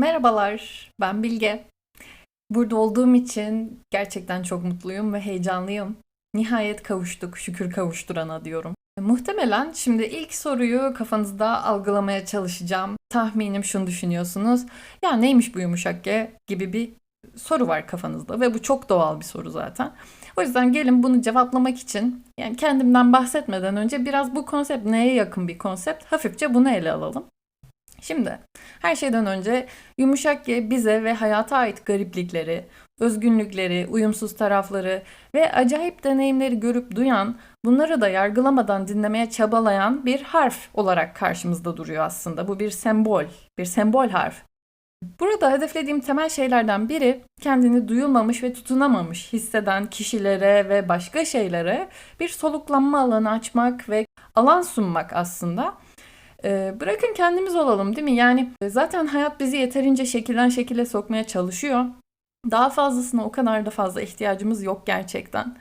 Merhabalar, ben Bilge. Burada olduğum için gerçekten çok mutluyum ve heyecanlıyım. Nihayet kavuştuk, şükür kavuşturana diyorum. Muhtemelen şimdi ilk soruyu kafanızda algılamaya çalışacağım. Tahminim şunu düşünüyorsunuz. Ya neymiş bu yumuşak G gibi bir soru var kafanızda ve bu çok doğal bir soru zaten. O yüzden gelin bunu cevaplamak için yani kendimden bahsetmeden önce biraz bu konsept neye yakın bir konsept hafifçe bunu ele alalım. Şimdi her şeyden önce yumuşak G bize ve hayata ait gariplikleri, özgünlükleri, uyumsuz tarafları ve acayip deneyimleri görüp duyan, bunları da yargılamadan dinlemeye çabalayan bir harf olarak karşımızda duruyor aslında. Bu bir sembol, bir sembol harf. Burada hedeflediğim temel şeylerden biri kendini duyulmamış ve tutunamamış hisseden kişilere ve başka şeylere bir soluklanma alanı açmak ve alan sunmak aslında. Ee, bırakın kendimiz olalım değil mi? Yani e, zaten hayat bizi yeterince şekilden şekile sokmaya çalışıyor. Daha fazlasına o kadar da fazla ihtiyacımız yok gerçekten.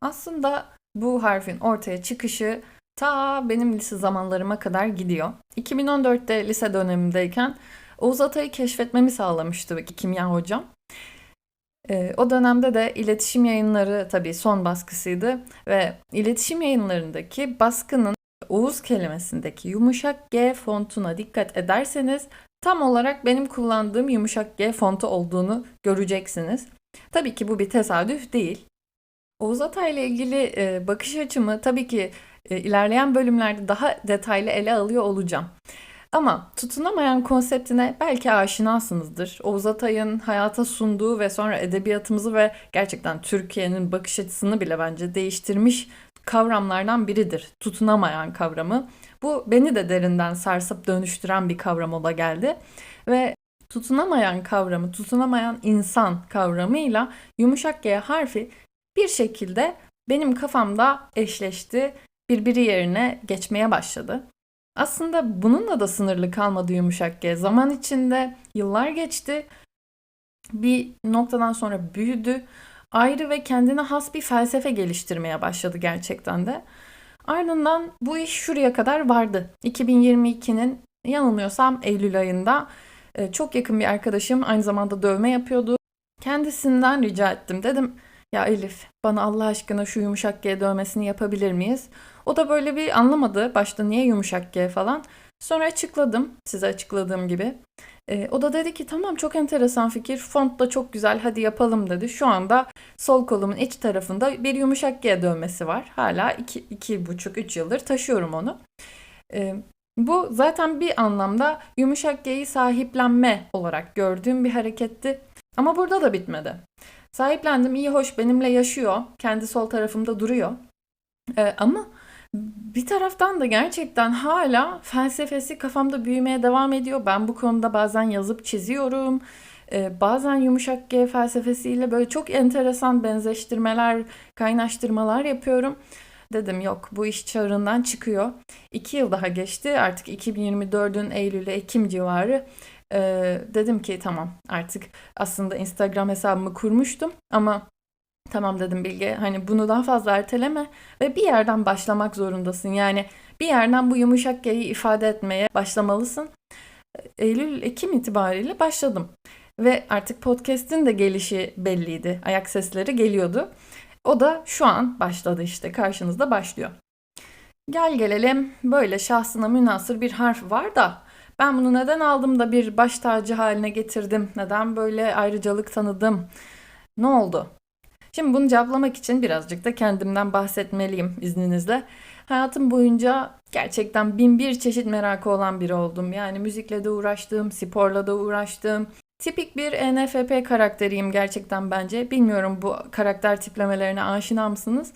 Aslında bu harfin ortaya çıkışı ta benim lise zamanlarıma kadar gidiyor. 2014'te lise dönemimdeyken Oğuz Atay'ı keşfetmemi sağlamıştı kimya hocam. E, o dönemde de iletişim yayınları tabii son baskısıydı ve iletişim yayınlarındaki baskının Oğuz kelimesindeki yumuşak G fontuna dikkat ederseniz tam olarak benim kullandığım yumuşak G fontu olduğunu göreceksiniz. Tabii ki bu bir tesadüf değil. Oğuz Atay ile ilgili e, bakış açımı tabii ki e, ilerleyen bölümlerde daha detaylı ele alıyor olacağım. Ama tutunamayan konseptine belki aşinasınızdır. Oğuz Atay'ın hayata sunduğu ve sonra edebiyatımızı ve gerçekten Türkiye'nin bakış açısını bile bence değiştirmiş kavramlardan biridir. Tutunamayan kavramı. Bu beni de derinden sarsıp dönüştüren bir kavram ola geldi. Ve tutunamayan kavramı, tutunamayan insan kavramıyla yumuşak G harfi bir şekilde benim kafamda eşleşti, birbiri yerine geçmeye başladı. Aslında bununla da sınırlı kalmadı yumuşak G. Zaman içinde yıllar geçti. Bir noktadan sonra büyüdü. Ayrı ve kendine has bir felsefe geliştirmeye başladı gerçekten de. Ardından bu iş şuraya kadar vardı. 2022'nin yanılmıyorsam Eylül ayında e, çok yakın bir arkadaşım aynı zamanda dövme yapıyordu. Kendisinden rica ettim. Dedim ya Elif bana Allah aşkına şu yumuşak G dövmesini yapabilir miyiz? O da böyle bir anlamadı başta niye yumuşak G falan. Sonra açıkladım size açıkladığım gibi. E, o da dedi ki tamam çok enteresan fikir font da çok güzel hadi yapalım dedi. Şu anda sol kolumun iç tarafında bir yumuşak G dövmesi var. Hala iki, iki buçuk üç yıldır taşıyorum onu. E, bu zaten bir anlamda yumuşak G'yi sahiplenme olarak gördüğüm bir hareketti. Ama burada da bitmedi. Sahiplendim iyi hoş benimle yaşıyor. Kendi sol tarafımda duruyor. Ee, ama bir taraftan da gerçekten hala felsefesi kafamda büyümeye devam ediyor. Ben bu konuda bazen yazıp çiziyorum. Ee, bazen yumuşak G felsefesiyle böyle çok enteresan benzeştirmeler, kaynaştırmalar yapıyorum. Dedim yok bu iş çağrından çıkıyor. İki yıl daha geçti artık 2024'ün Eylül-Ekim civarı. Ee, dedim ki tamam artık aslında Instagram hesabımı kurmuştum ama tamam dedim Bilge hani bunu daha fazla erteleme ve bir yerden başlamak zorundasın. Yani bir yerden bu yumuşak G'yi ifade etmeye başlamalısın. Eylül-Ekim itibariyle başladım. Ve artık podcast'in de gelişi belliydi. Ayak sesleri geliyordu. O da şu an başladı işte karşınızda başlıyor. Gel gelelim böyle şahsına münasır bir harf var da ben bunu neden aldım da bir baş tacı haline getirdim? Neden böyle ayrıcalık tanıdım? Ne oldu? Şimdi bunu cevaplamak için birazcık da kendimden bahsetmeliyim izninizle. Hayatım boyunca gerçekten bin bir çeşit merakı olan biri oldum. Yani müzikle de uğraştım, sporla da uğraştım. Tipik bir NFP karakteriyim gerçekten bence. Bilmiyorum bu karakter tiplemelerine aşina mısınız?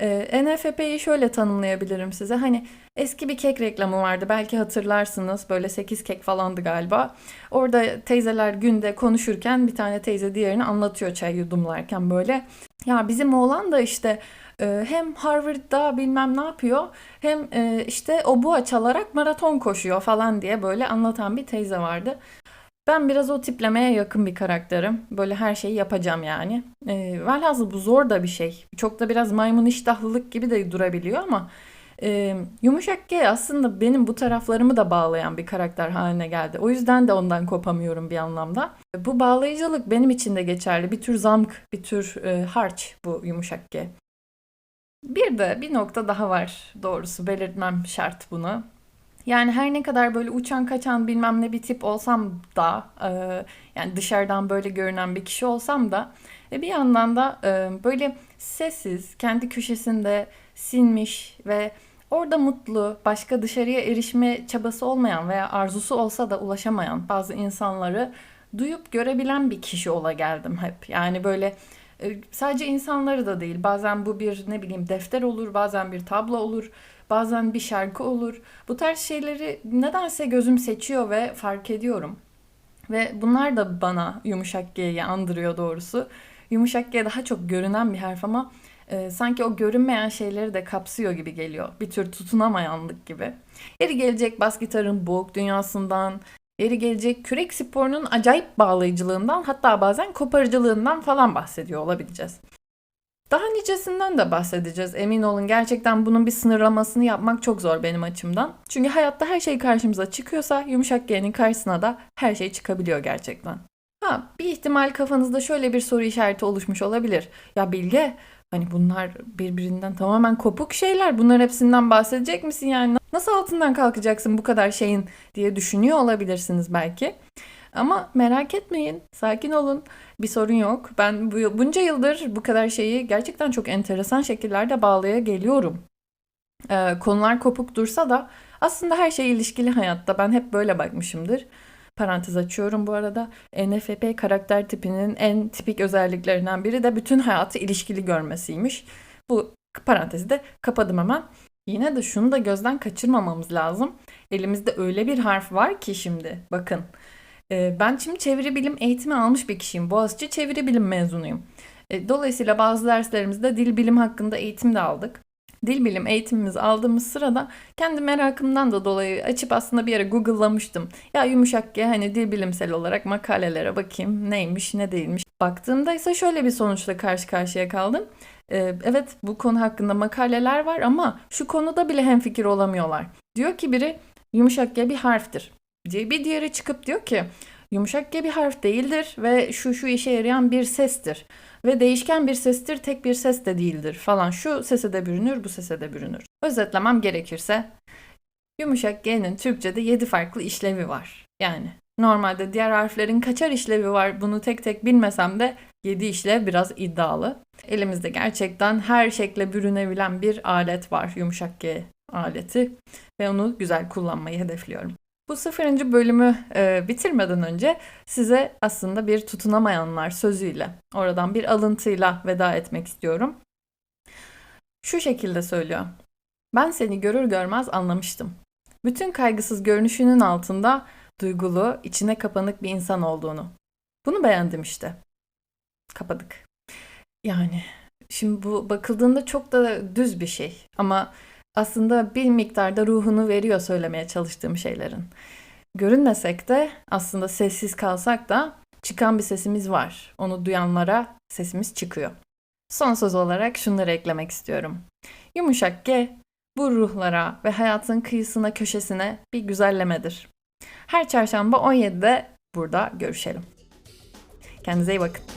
Ee, NFP'yi şöyle tanımlayabilirim size. Hani eski bir kek reklamı vardı. Belki hatırlarsınız. Böyle 8 kek falandı galiba. Orada teyzeler günde konuşurken bir tane teyze diğerini anlatıyor çay yudumlarken böyle. Ya bizim oğlan da işte e, hem Harvard'da bilmem ne yapıyor hem e, işte oboa çalarak maraton koşuyor falan diye böyle anlatan bir teyze vardı. Ben biraz o tiplemeye yakın bir karakterim. Böyle her şeyi yapacağım yani. E, velhasıl bu zor da bir şey. Çok da biraz maymun iştahlılık gibi de durabiliyor ama Ee, yumuşak G aslında benim bu taraflarımı da bağlayan bir karakter haline geldi. O yüzden de ondan kopamıyorum bir anlamda. Bu bağlayıcılık benim için de geçerli. Bir tür zamk, bir tür e, harç bu yumuşak G. Bir de bir nokta daha var doğrusu belirtmem şart bunu. Yani her ne kadar böyle uçan kaçan bilmem ne bir tip olsam da e, yani dışarıdan böyle görünen bir kişi olsam da e, bir yandan da e, böyle sessiz, kendi köşesinde sinmiş ve orada mutlu, başka dışarıya erişme çabası olmayan veya arzusu olsa da ulaşamayan bazı insanları duyup görebilen bir kişi ola geldim hep. Yani böyle sadece insanları da değil. Bazen bu bir ne bileyim defter olur, bazen bir tablo olur, bazen bir şarkı olur. Bu tarz şeyleri nedense gözüm seçiyor ve fark ediyorum. Ve bunlar da bana yumuşak G'yi andırıyor doğrusu. Yumuşak G daha çok görünen bir harf ama e, sanki o görünmeyen şeyleri de kapsıyor gibi geliyor. Bir tür tutunamayanlık gibi. Yeri gelecek bas gitarın boğuk dünyasından, yeri gelecek kürek sporunun acayip bağlayıcılığından hatta bazen koparıcılığından falan bahsediyor olabileceğiz. Daha nicesinden de bahsedeceğiz. Emin olun gerçekten bunun bir sınırlamasını yapmak çok zor benim açımdan. Çünkü hayatta her şey karşımıza çıkıyorsa yumuşak G'nin karşısına da her şey çıkabiliyor gerçekten. Ha, bir ihtimal kafanızda şöyle bir soru işareti oluşmuş olabilir. Ya Bilge, hani bunlar birbirinden tamamen kopuk şeyler. Bunların hepsinden bahsedecek misin yani? Nasıl altından kalkacaksın bu kadar şeyin diye düşünüyor olabilirsiniz belki. Ama merak etmeyin, sakin olun. Bir sorun yok. Ben bu, bunca yıldır bu kadar şeyi gerçekten çok enteresan şekillerde bağlaya geliyorum. Ee, konular kopuk dursa da aslında her şey ilişkili hayatta. Ben hep böyle bakmışımdır. Parantez açıyorum bu arada. NFP karakter tipinin en tipik özelliklerinden biri de bütün hayatı ilişkili görmesiymiş. Bu parantezi de kapadım hemen. Yine de şunu da gözden kaçırmamamız lazım. Elimizde öyle bir harf var ki şimdi bakın. Ee, ben şimdi çeviri bilim eğitimi almış bir kişiyim. Boğaziçi çeviri bilim mezunuyum. Ee, dolayısıyla bazı derslerimizde dil bilim hakkında eğitim de aldık. Dil bilim eğitimimizi aldığımız sırada kendi merakımdan da dolayı açıp aslında bir yere Google'lamıştım. Ya yumuşak G hani dil bilimsel olarak makalelere bakayım neymiş ne değilmiş. Baktığımda ise şöyle bir sonuçla karşı karşıya kaldım. Ee, evet bu konu hakkında makaleler var ama şu konuda bile hemfikir olamıyorlar. Diyor ki biri yumuşak G bir harftir diye bir diğeri çıkıp diyor ki yumuşak G bir harf değildir ve şu şu işe yarayan bir sestir. Ve değişken bir sestir, tek bir ses de değildir falan. Şu sese de bürünür, bu sese de bürünür. Özetlemem gerekirse yumuşak G'nin Türkçe'de 7 farklı işlevi var. Yani normalde diğer harflerin kaçar işlevi var bunu tek tek bilmesem de 7 işlev biraz iddialı. Elimizde gerçekten her şekle bürünebilen bir alet var yumuşak G aleti ve onu güzel kullanmayı hedefliyorum. Bu sıfırıncı bölümü e, bitirmeden önce size aslında bir tutunamayanlar sözüyle, oradan bir alıntıyla veda etmek istiyorum. Şu şekilde söylüyor. Ben seni görür görmez anlamıştım. Bütün kaygısız görünüşünün altında duygulu, içine kapanık bir insan olduğunu. Bunu beğendim işte. Kapadık. Yani şimdi bu bakıldığında çok da düz bir şey ama aslında bir miktarda ruhunu veriyor söylemeye çalıştığım şeylerin. Görünmesek de aslında sessiz kalsak da çıkan bir sesimiz var. Onu duyanlara sesimiz çıkıyor. Son söz olarak şunları eklemek istiyorum. Yumuşak G bu ruhlara ve hayatın kıyısına köşesine bir güzellemedir. Her çarşamba 17'de burada görüşelim. Kendinize iyi bakın.